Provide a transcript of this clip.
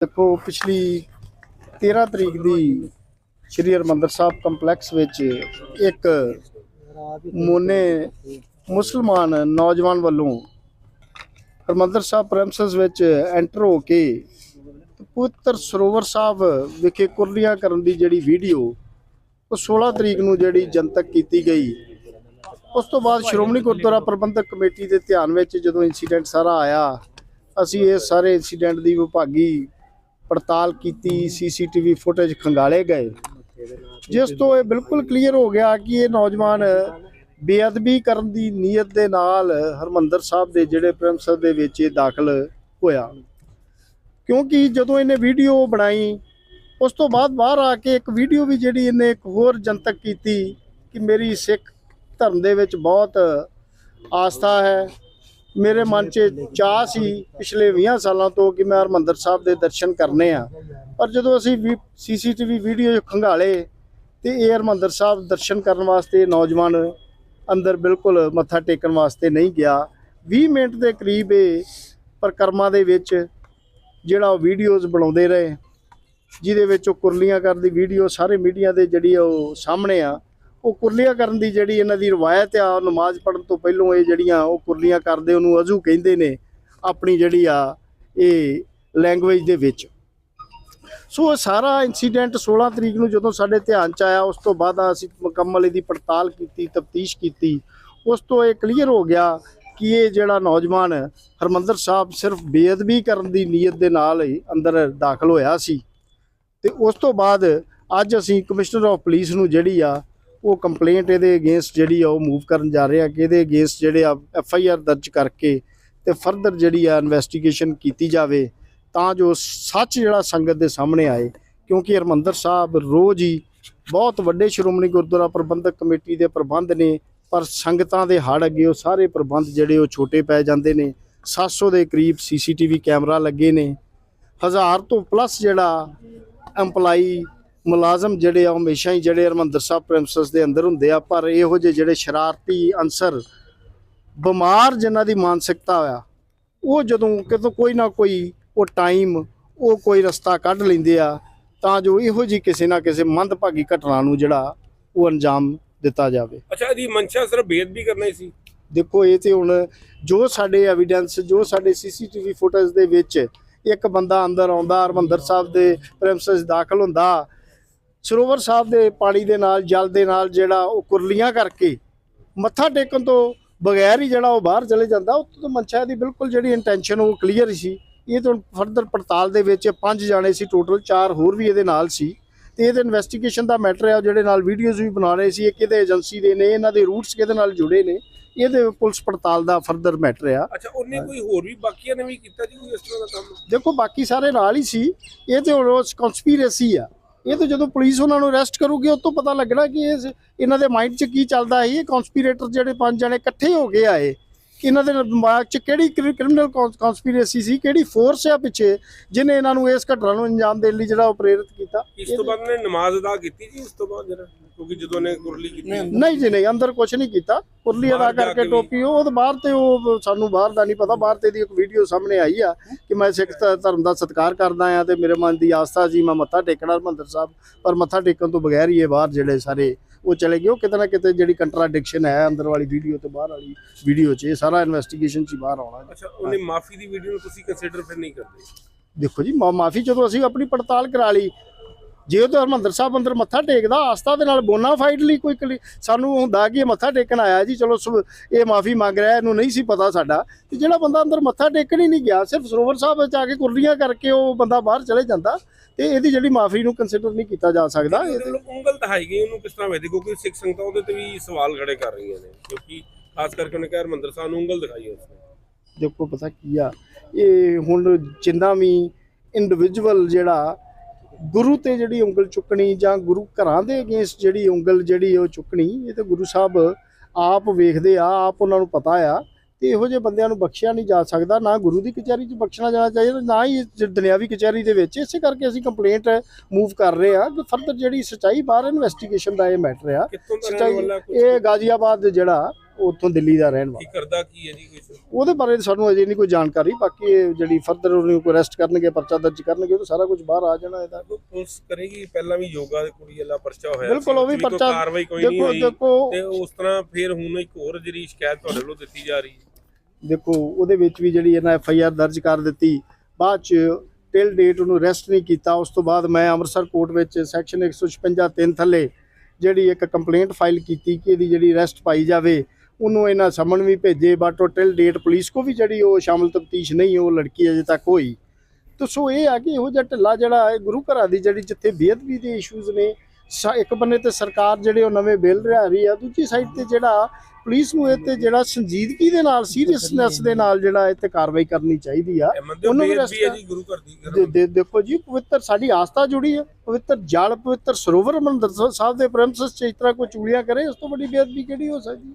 ਦੇਖੋ, ਪਿਛਲੀ 13 ਤਰੀਕ ਦੀ ਸ਼੍ਰੀ ਹਰਿਮੰਦਰ ਸਾਹਿਬ ਕੰਪਲੈਕਸ ਵਿੱਚ ਇੱਕ ਮੋਨੇ ਮੁਸਲਮਾਨ ਨੌਜਵਾਨ ਵੱਲੋਂ ਹਰਿਮੰਦਰ ਸਾਹਿਬ ਪ੍ਰੈਮਿਸਸ ਵਿੱਚ ਐਂਟਰ ਹੋ ਕੇ ਪਵਿੱਤਰ ਸਰੋਵਰ ਸਾਹਿਬ ਵਿਖੇ ਕੁਰਲੀਆਂ ਕਰਨ ਦੀ ਜਿਹੜੀ ਵੀਡੀਓ ਉਹ 16 ਤਰੀਕ ਨੂੰ ਜਿਹੜੀ ਜਨਤਕ ਕੀਤੀ ਗਈ। ਉਸ ਤੋਂ ਬਾਅਦ ਸ਼੍ਰੋਮਣੀ ਗੁਰਦੁਆਰਾ ਪ੍ਰਬੰਧਕ ਕਮੇਟੀ ਦੇ ਧਿਆਨ ਵਿੱਚ ਜਦੋਂ ਇਨਸੀਡੈਂਟ ਸਾਰਾ ਆਇਆ, ਅਸੀਂ ਇਹ ਸਾਰੇ ਇਨਸੀਡੈਂਟ ਦੀ ਵਿਭਾਗੀ ਪੜਤਾਲ ਕੀਤੀ, ਸੀਸੀਟੀਵੀ ਫੁਟੇਜ ਖੰਗਾਲੇ ਗਏ। ਜਿਸ ਤੋਂ ਇਹ ਬਿਲਕੁਲ ਕਲੀਅਰ ਹੋ ਗਿਆ ਕਿ ਇਹ ਨੌਜਵਾਨ ਬੇਅਦਬੀ ਕਰਨ ਦੀ ਨੀਅਤ ਦੇ ਨਾਲ ਹਰਮੰਦਰ ਸਾਹਿਬ ਦੇ ਜਿਹੜੇ ਪ੍ਰੈਮਸਰ ਦੇ ਵਿੱਚ ਇਹ ਦਾਖਲ ਹੋਇਆ। ਕਿਉਂਕਿ ਜਦੋਂ ਇਹਨੇ ਵੀਡੀਓ ਬਣਾਈ, ਉਸ ਤੋਂ ਬਾਅਦ ਬਾਹਰ ਆ ਕੇ ਇੱਕ ਵੀਡੀਓ ਵੀ ਜਿਹੜੀ ਇਹਨੇ ਇੱਕ ਹੋਰ ਜਨਤਕ ਕੀਤੀ ਕਿ ਮੇਰੀ ਸਿੱਖ ਧਰਮ ਦੇ ਵਿੱਚ ਬਹੁਤ ਆਸਥਾ ਹੈ ਮੇਰੇ ਮਨ 'ਚ ਚਾਹ ਸੀ ਪਿਛਲੇ 20 ਸਾਲਾਂ ਤੋਂ ਕਿ ਮੈਂ ਹਰਮੰਦਰ ਸਾਹਿਬ ਦੇ ਦਰਸ਼ਨ ਕਰਨੇ ਆ। ਪਰ ਜਦੋਂ ਅਸੀਂ ਸੀਸੀਟੀਵੀ ਵੀਡੀਓ ਖੰਗਾਲੇ ਤੇ ਇਹ ਹਰਮੰਦਰ ਸਾਹਿਬ ਦਰਸ਼ਨ ਕਰਨ ਵਾਸਤੇ ਨੌਜਵਾਨ ਅੰਦਰ ਬਿਲਕੁਲ ਮੱਥਾ ਟੇਕਣ ਵਾਸਤੇ ਨਹੀਂ ਗਿਆ। 20 ਮਿੰਟ ਦੇ ਕਰੀਬ ਇਹ ਪ੍ਰਕਰਮਾਂ ਦੇ ਵਿੱਚ ਜਿਹੜਾ ਉਹ ਵੀਡੀਓਜ਼ ਬਣਾਉਂਦੇ ਰਹੇ, ਜਿਹਦੇ ਵਿੱਚ ਉਹ ਕੁਰਲੀਆਂ ਕਰਦੀ ਵੀਡੀਓ ਸਾਰੇ ਮੀਡੀਆ ਦੇ ਜਿਹੜੀ ਆ ਉਹ ਸਾਹਮਣੇ ਆ ਉਹ ਕੁਰਲੀਆਂ ਕਰਨ ਦੀ ਜਿਹੜੀ ਇਹਨਾਂ ਦੀ ਰਵਾਇਤ ਆ, ਉਹ ਨਮਾਜ਼ ਪੜ੍ਹਨ ਤੋਂ ਪਹਿਲਾਂ ਇਹ ਜਿਹੜੀਆਂ ਉਹ ਕੁਰਲੀਆਂ ਕਰਦੇ, ਉਹਨੂੰ ਅਜ਼ੂ ਕਹਿੰਦੇ ਨੇ ਆਪਣੀ ਜਿਹੜੀ ਆ, ਇਹ ਲੈਂਗੁਏਜ ਦੇ ਵਿੱਚ। ਸੋ ਇਹ ਸਾਰਾ ਇਨਸੀਡੈਂਟ 16 ਤਰੀਕ ਨੂੰ ਜਦੋਂ ਸਾਡੇ ਧਿਆਨ ਚ ਆਇਆ, ਉਸ ਤੋਂ ਬਾਅਦ ਅਸੀਂ ਮੁਕੰਮਲ ਇਹਦੀ ਪੜਤਾਲ ਕੀਤੀ, ਤਫਤੀਸ਼ ਕੀਤੀ। ਉਸ ਤੋਂ ਇਹ ਕਲੀਅਰ ਹੋ ਗਿਆ ਕਿ ਇਹ ਜਿਹੜਾ ਨੌਜਵਾਨ ਹਰਮੰਦਰ ਸਾਹਿਬ ਸਿਰਫ ਬੇਅਦਬੀ ਕਰਨ ਦੀ ਨੀਅਤ ਦੇ ਨਾਲ ਹੀ ਅੰਦਰ ਦਾਖਲ ਹੋਇਆ ਸੀ। ਤੇ ਉਸ ਤੋਂ ਬਾਅਦ ਅੱਜ ਅਸੀਂ ਕਮਿਸ਼ਨਰ ਆਫ ਪੁਲਿਸ ਨੂੰ ਜਿਹੜੀ ਆ ਉਹ ਕੰਪਲੇਂਟ ਇਹਦੇ ਅਗੇਂਸਟ ਜਿਹੜੀ ਆ ਉਹ ਮੂਵ ਕਰਨ ਜਾ ਰਹੇ ਆ ਕਿ ਇਹਦੇ ਅਗੇਂਸਟ ਜਿਹੜੇ ਆ ਐਫ ਆਈ ਆਰ ਦਰਜ ਕਰਕੇ ਤੇ ਫਰਦਰ ਜਿਹੜੀ ਆ ਇਨਵੈਸਟੀਗੇਸ਼ਨ ਕੀਤੀ ਜਾਵੇ ਤਾਂ ਜੋ ਸੱਚ ਜਿਹੜਾ ਸੰਗਤ ਦੇ ਸਾਹਮਣੇ ਆਏ। ਕਿਉਂਕਿ ਹਰਮੰਦਰ ਸਾਹਿਬ ਰੋਜ਼ ਹੀ ਬਹੁਤ ਵੱਡੇ ਸ਼੍ਰੋਮਣੀ ਗੁਰਦੁਆਰਾ ਪ੍ਰਬੰਧਕ ਕਮੇਟੀ ਦੇ ਪ੍ਰਬੰਧ ਨੇ, ਪਰ ਸੰਗਤਾਂ ਦੇ ਹੜ ਅੱਗੇ ਉਹ ਸਾਰੇ ਪ੍ਰਬੰਧ ਜਿਹੜੇ ਉਹ ਛੋਟੇ ਪੈ ਜਾਂਦੇ ਨੇ। 700 ਦੇ ਕਰੀਬ ਸੀਸੀਟੀਵੀ ਕੈਮਰਾ ਲੱਗੇ ਨੇ। ਹਜ਼ਾਰ ਤੋਂ ਪਲੱਸ ਜਿਹੜਾ EMPLOYE ਮੁਲਾਜ਼ਮ ਜਿਹੜੇ ਆ ਹਮੇਸ਼ਾ ਹੀ ਜਿਹੜੇ ਹਰਮੰਦਰ ਸਾਹਿਬ ਪ੍ਰੈਮਿਸਸ ਦੇ ਅੰਦਰ ਹੁੰਦੇ ਆ ਪਰ ਇਹੋ ਜਿਹੇ ਜਿਹੜੇ ਸ਼ਰਾਰਤੀ ਅਨਸਰ ਬਿਮਾਰ ਜਿਨ੍ਹਾਂ ਦੀ ਮਾਨਸਿਕਤਾ ਆ ਉਹ ਜਦੋਂ ਕਿਤੋਂ ਕੋਈ ਨਾ ਕੋਈ ਉਹ ਟਾਈਮ ਉਹ ਕੋਈ ਰਸਤਾ ਕੱਢ ਲੈਂਦੇ ਆ ਤਾਂ ਜੋ ਇਹੋ ਜੀ ਕਿਸੇ ਨਾ ਕਿਸੇ ਮੰਦਭਾਗੀ ਘਟਨਾ ਨੂੰ ਜਿਹੜਾ ਉਹ ਅੰਜਾਮ ਦਿੱਤਾ ਜਾਵੇ। ਅੱਛਾ ਇਹਦੀ ਮਨਸ਼ਾ ਸਿਰਫ ਬੇਅਦਬੀ ਕਰਨਾ ਹੀ ਸੀ। ਦੇਖੋ ਇਹ ਤੇ ਹੁਣ ਜੋ ਸਾਡੇ ਐਵੀਡੈਂਸ ਜੋ ਸਾਡੇ ਸੀਸੀਟੀਵੀ ਫੁਟੇਜ ਦੇ ਵਿੱਚ ਇੱਕ ਬੰਦਾ ਅੰਦਰ ਆਉਂਦਾ ਹਰਮੰਦਰ ਸਾਹਿਬ ਦੇ ਪ੍ਰੈਮਿਸਸ ਦਾਖਲ ਹੁੰਦਾ ਸਰੋਵਰ ਸਾਹਿਬ ਦੇ ਪਾਣੀ ਦੇ ਨਾਲ ਜਲ ਦੇ ਨਾਲ ਜਿਹੜਾ ਉਹ ਕੁਰਲੀਆਂ ਕਰਕੇ ਮੱਥਾ ਟੇਕਣ ਤੋਂ ਬਗੈਰ ਹੀ ਜਿਹੜਾ ਉਹ ਬਾਹਰ ਚਲੇ ਜਾਂਦਾ ਉਹ ਤੋਂ ਮਨਸ਼ਾ ਦੀ ਬਿਲਕੁਲ ਜਿਹੜੀ ਇੰਟੈਂਸ਼ਨ ਉਹ ਕਲੀਅਰ ਸੀ। ਇਹ ਤਾਂ ਫਰਦਰ ਪੜਤਾਲ ਦੇ ਵਿੱਚ ਪੰਜ ਜਾਣੇ ਸੀ ਟੋਟਲ ਚਾਰ ਹੋਰ ਵੀ ਇਹਦੇ ਨਾਲ ਸੀ। ਤੇ ਇਹਦੇ ਇਨਵੈਸਟੀਗੇਸ਼ਨ ਦਾ ਮੈਟਰ ਹੈ ਜਿਹੜੇ ਨਾਲ ਵੀਡੀਓਜ਼ ਵੀ ਬਣਾ ਰਹੇ ਸੀ ਇਹ ਕਿਹਦੇ ਏਜੰਸੀ ਦੇ ਨੇ ਇਹਨਾਂ ਦੇ ਰੂਟਸ ਕਿਹਦੇ ਨਾਲ ਜੁੜੇ ਨੇ ਇਹਦੇ ਪੁਲਿਸ ਪੜਤਾਲ ਦਾ ਫਰਦਰ ਮੈਟਰ ਆ। ਅੱਛਾ ਉਹਨੇ ਕੋਈ ਹੋਰ ਵੀ ਬਾਕੀਆਂ ਨੇ ਵੀ ਕੀਤਾ ਜੀ ਕੋਈ ਇਸ ਤਰ੍ਹਾਂ ਦਾ ਕੰਮ? ਦੇਖੋ ਬਾਕੀ ਸਾਰੇ ਨਾਲ ਹੀ ਸੀ। ਇਹ ਤੇ ਹੁਣ ਕਨਸਪੀਰੇਸੀ ਆ। ਇਹ ਤਾਂ ਜਦੋਂ ਪੁਲਿਸ ਉਹਨਾਂ ਨੂੰ ਅਰੈਸਟ ਕਰੂਗੀ ਉਸ ਤੋਂ ਪਤਾ ਲੱਗਣਾ ਕਿ ਇਹ ਇਹਨਾਂ ਦੇ ਮਾਈਂਡ 'ਚ ਕੀ ਚੱਲਦਾ ਹੈ ਇਹ ਕਨਸਪੀਰੇਟਰ ਜਿਹੜੇ ਪੰਜ ਜਣੇ ਇਕੱਠੇ ਹੋ ਕੇ ਆਏ ਇਹਨਾਂ ਦੇ ਦਿਮਾਗ 'ਚ ਕਿਹੜੀ ਕ੍ਰਿਮੀਨਲ ਕਨਸਪੀਰੇਸੀ ਸੀ ਕਿਹੜੀ ਫੋਰਸ ਆ ਪਿੱਛੇ ਜਿਹਨੇ ਇਹਨਾਂ ਨੂੰ ਇਸ ਘਟਨਾ ਨੂੰ ਅੰਜਾਮ ਦੇਣ ਲਈ ਜਿਹੜਾ ਉਹ ਪ੍ਰੇਰਿਤ ਕੀਤਾ। ਇਸ ਤੋਂ ਬਾਅਦ ਨੇ ਨਮਾਜ਼ ਅਦਾ ਕੀਤੀ ਜੀ ਇਸ ਤੋਂ ਬਾਅਦ ਜਿਹੜਾ? ਕਿਉਂਕਿ ਜਦੋਂ ਨੇ ਕੁਰਲੀ ਕੀਤੀ ਨਹੀਂ ਜੀ ਨਹੀਂ ਅੰਦਰ ਕੁਝ ਨਹੀਂ ਕੀਤਾ। ਕੁਰਲੀ ਅਦਾ ਜਾ ਕਰਕੇ ਟੋਪੀ ਉਹ ਤਾਂ ਬਾਹਰ ਤੇ ਉਹ ਸਾਨੂੰ ਬਾਹਰ ਦਾ ਨਹੀਂ ਪਤਾ। ਬਾਹਰ ਤੇ ਦੀ ਇੱਕ ਵੀਡੀਓ ਸਾਹਮਣੇ ਆਈ ਆ ਕਿ ਮੈਂ ਸਿੱਖ ਧਰਮ ਦਾ ਸਤਿਕਾਰ ਕਰਦਾ ਆ ਤੇ ਮੇਰੇ ਮਨ ਦੀ ਆਸਥਾ ਸੀ ਮੈਂ ਮੱਥਾ ਟੇਕਣਾ ਹਰਮੰਦਰ ਸਾਹਿਬ ਪਰ ਮੱਥਾ ਟੇਕਣ ਤੋਂ ਬਗੈਰ ਹੀ ਇਹ ਬਾਹਰ ਜਿਹੜੇ ਸਾਰੇ ਉਹ ਚਲੇ ਗਏ। ਉਹ ਕਿਤੇ ਨਾ ਕਿਤੇ ਜਿਹੜੀ ਕੰਟਰਾਡਿਕਸ਼ਨ ਹੈ ਅੰਦਰ ਵਾਲੀ ਵੀਡੀਓ ਤੇ ਬਾਹਰ ਵਾਲੀ ਵੀਡੀਓ 'ਚ ਇਹ ਸਾਰਾ ਇਨਵੈਸਟੀਗੇਸ਼ਨ 'ਚ ਬਾਹਰ ਆਉਣਾ ਅੱਛਾ ਉਹਨੇ ਮਾਫੀ ਦੀ ਵੀਡੀਓ ਨੂੰ ਤੁਸੀਂ ਕੰਸੀਡਰ ਫਿਰ ਨਹੀਂ ਕਰਦੇ? ਦੇਖੋ ਜੀ ਮਾਫੀ ਜਦੋਂ ਅਸੀਂ ਆਪਣੀ ਪੜਤਾਲ ਕਰਾ ਲਈ ਜੇ ਉਹ ਹਰਮੰਦਰ ਸਾਹਿਬ ਅੰਦਰ ਮੱਥਾ ਟੇਕਦਾ ਆਸਥਾ ਦੇ ਨਾਲ ਬੋਨਾਫਾਈਡ ਲਈ ਕੋਈ ਸਾਨੂੰ ਹੁੰਦਾ ਕਿ ਇਹ ਮੱਥਾ ਟੇਕਣ ਆਇਆ ਜੀ ਚਲੋ ਇਹ ਮਾਫੀ ਮੰਗ ਰਿਹਾ ਇਹਨੂੰ ਨਹੀਂ ਸੀ ਪਤਾ ਸਾਡਾ। ਤੇ ਜਿਹੜਾ ਬੰਦਾ ਅੰਦਰ ਮੱਥਾ ਟੇਕਣ ਹੀ ਨਹੀਂ ਗਿਆ ਸਿਰਫ ਸਰੋਵਰ ਸਾਹਿਬ ਵਿੱਚ ਆ ਕੇ ਕੁਰਲੀਆਂ ਕਰਕੇ ਉਹ ਬੰਦਾ ਬਾਹਰ ਚਲੇ ਜਾਂਦਾ ਤੇ ਇਹਦੀ ਜਿਹੜੀ ਮਾਫੀ ਨੂੰ ਕੰਸੀਡਰ ਨਹੀਂ ਕੀਤਾ ਜਾ ਸਕਦਾ ਉਂਗਲ ਦਿਖਾਈ ਗਈ ਉਹਨੂੰ ਕਿਸ ਤਰ੍ਹਾਂ ਵੇਖਦੇ ਕਿਉਂਕਿ ਸਿੱਖ ਸੰਗਤਾਂ ਉਹਦੇ ਤੇ ਵੀ ਸਵਾਲ ਖੜੇ ਕਰ ਰਹੀਆਂ ਨੇ ਕਿਉਂਕਿ ਖਾਸ ਕਰਕੇ ਉਹਨੇ ਕਿਹਾ ਹਰਮੰਦਰ ਸਾਹਿਬ ਨੂੰ ਉਂਗਲ ਦਿਖਾਈ ਉਸਨੇ। ਦੇਖੋ ਪਤਾ ਕੀ ਆ ਇਹ ਹੁਣ ਜਿੰਨਾ ਵੀ ਇੰਡੀਵਿਜੂਅਲ ਜਿਹੜਾ ਗੁਰੂ ਤੇ ਜਿਹੜੀ ਉਂਗਲ ਚੁੱਕਣੀ ਜਾਂ ਗੁਰੂ ਘਰਾਂ ਦੇ ਅਗੇਂਸਟ ਜਿਹੜੀ ਉਂਗਲ ਜਿਹੜੀ ਉਹ ਚੁੱਕਣੀ ਇਹ ਤਾਂ ਗੁਰੂ ਸਾਹਿਬ ਆਪ ਵੇਖਦੇ ਆ ਆਪ ਉਹਨਾਂ ਨੂੰ ਪਤਾ ਆ ਤੇ ਇਹੋ ਜਿਹੇ ਬੰਦਿਆਂ ਨੂੰ ਬਖਸ਼ਿਆ ਨਹੀਂ ਜਾ ਸਕਦਾ ਨਾ ਗੁਰੂ ਦੀ ਕਚਹਿਰੀ 'ਚ ਬਖਸ਼ਣਾ ਜਾਣਾ ਚਾਹੀਦਾ ਨਾ ਹੀ ਦੁਨਿਆਵੀ ਕਚਹਿਰੀ ਦੇ ਵਿੱਚ। ਇਸੇ ਕਰਕੇ ਅਸੀਂ ਕੰਪਲੇਂਟ ਮੂਵ ਕਰ ਰਹੇ ਆ ਕਿ ਫਰਦਰ ਜਿਹੜੀ ਸਚਾਈ ਬਾਹਰ ਇਨਵੈਸਟੀਗੇਸ਼ਨ ਦਾ ਇਹ ਮੈਟਰ ਆ। ਸੱਚਾਈ ਇਹ ਗਾਜ਼ੀਆਬਾਦ ਜਿਹੜਾ ਉੱਥੋਂ ਦਿੱਲੀ ਦਾ ਰਹਿਣ ਵਾਲਾ। ਕੀ ਕਰਦਾ ਕੀ ਹੈ ਜੀ ਕੁਝ ਉਹਦੇ ਬਾਰੇ ਸਾਨੂੰ ਅਜੇ ਨਹੀਂ ਕੋਈ ਜਾਣਕਾਰੀ ਬਾਕੀ ਇਹ ਜਿਹੜੀ ਫਰਦਰ ਉਹਨੂੰ ਕੋਈ ਅਰੈਸਟ ਕਰਨਗੇ ਪਰਚਾ ਦਰਜ ਕਰਨਗੇ ਉਹ ਸਾਰਾ ਕੁਝ ਬਾਹਰ ਆ ਜਾਣਾ ਇਹਦਾ। ਪੁਲਿਸ ਕਰੇਗੀ ਪਹਿਲਾਂ ਵੀ ਯੋਗਾ ਦੇ ਕੁੜੀ ਵਾਲਾ ਪਰਚਾ ਹੋਇਆ ਬਿਲਕੁਲ, ਉਹ ਵੀ ਕੋਈ ਪਰਚਾ- ਕਾਰਵਾਈ ਕੋਈ ਨਹੀਂ ਹੋਈ ਤੇ ਉਸ ਤਰ੍ਹਾਂ ਫਿਰ ਹੁਣ ਇੱਕ ਹੋਰ ਜਿਹੜੀ ਸ਼ਿਕਾਇਤ ਤੁਹਾਡੇ ਵੱਲੋਂ ਦਿੱਤੀ ਜਾ ਰਹੀ ਹੈ। ਦੇਖੋ ਉਹਦੇ ਵਿੱਚ ਵੀ ਜਿਹੜੀ ਇਹਨਾਂ ਐਫ ਆਈ ਆਰ ਦਰਜ ਕਰ ਦਿੱਤੀ ਬਾਅਦ ਚ ਟਿਲ ਡੇਟ ਉਹਨੂੰ ਅਰੈਸਟ ਨਹੀਂ ਕੀਤਾ ਉਸ ਤੋਂ ਬਾਅਦ ਮੈਂ ਅੰਮ੍ਰਿਤਸਰ ਕੋਰਟ ਵਿੱਚ ਸੈਕਸ਼ਨ 156 3 ਥੱਲੇ ਜਿਹੜੀ ਇੱਕ ਕੰਪਲੇਂਟ ਫਾਈਲ ਕੀਤੀ ਕਿ ਇਹਦੀ ਜਿਹੜੀ ਅਰੈਸਟ ਪਾਈ ਜਾਵੇ ਉਹਨੂੰ ਇਹਨਾਂ ਸਮਨ ਵੀ ਭੇਜੇ ਬਟ ਉਹ ਟਿਲ ਡੇਟ ਪੁਲਿਸ ਕੋ ਵੀ ਜਿਹੜੀ ਉਹ ਸ਼ਾਮਲ ਤਫਤੀਸ਼ ਨਹੀਂ ਉਹ ਲੜਕੀ ਅਜੇ ਤੱਕ ਹੋਈ। ਤੇ ਸੋ ਇਹ ਆ ਕਿ ਇਹੋ ਜਿਹਾ ਢਿੱਲਾ ਜਿਹੜਾ ਹੈ ਗੁਰੂ ਘਰਾਂ ਦੀ ਜਿਹੜੀ ਜਿੱਥੇ ਬੇਅਦਬੀ ਦੇ ਇਸ਼ੂਜ਼ ਨੇ ਇੱਕ ਬੰਨੇ ਤੇ ਸਰਕਾਰ ਜਿਹੜੇ ਉਹ ਨਵੇਂ ਬਿੱਲ ਲਿਆ ਰਹੀ ਆ ਦੂਜੀ ਸਾਈਡ ਤੇ ਜਿਹੜਾ ਪੁਲਿਸ ਨੂੰ ਇਹ ਤੇ ਜਿਹੜਾ ਸੰਜੀਦਗੀ ਦੇ ਨਾਲ ਸੀਰੀਅਸਨੈਸ ਦੇ ਨਾਲ ਜਿਹੜਾ ਇਹ ਤੇ ਕਾਰਵਾਈ ਕਰਨੀ ਚਾਹੀਦੀ ਆ ਉਹਨੂੰ ਵੀ ਰਸਤਾ- ਗੁਰੂ ਘਰ ਦੀ? ਦੇਖੋ ਜੀ ਪਵਿੱਤਰ ਸਾਡੀ ਆਸਥਾ ਜੁੜੀ ਹੈ ਪਵਿੱਤਰ ਜਲ ਪਵਿੱਤਰ ਸਰੋਵਰ ਮੰਦਰ ਸਾਹਿਬ ਦੇ ਪ੍ਰੈਮਿਸਸ ਚ ਇਸ ਤਰ੍ਹਾਂ ਕੋਈ ਚੂੜੀਆਂ ਕਰੇ ਉਸ ਤੋਂ ਵੱਡੀ ਬੇਅਦਬੀ ਕਿਹੜੀ ਹੋ ਸਕਦੀ?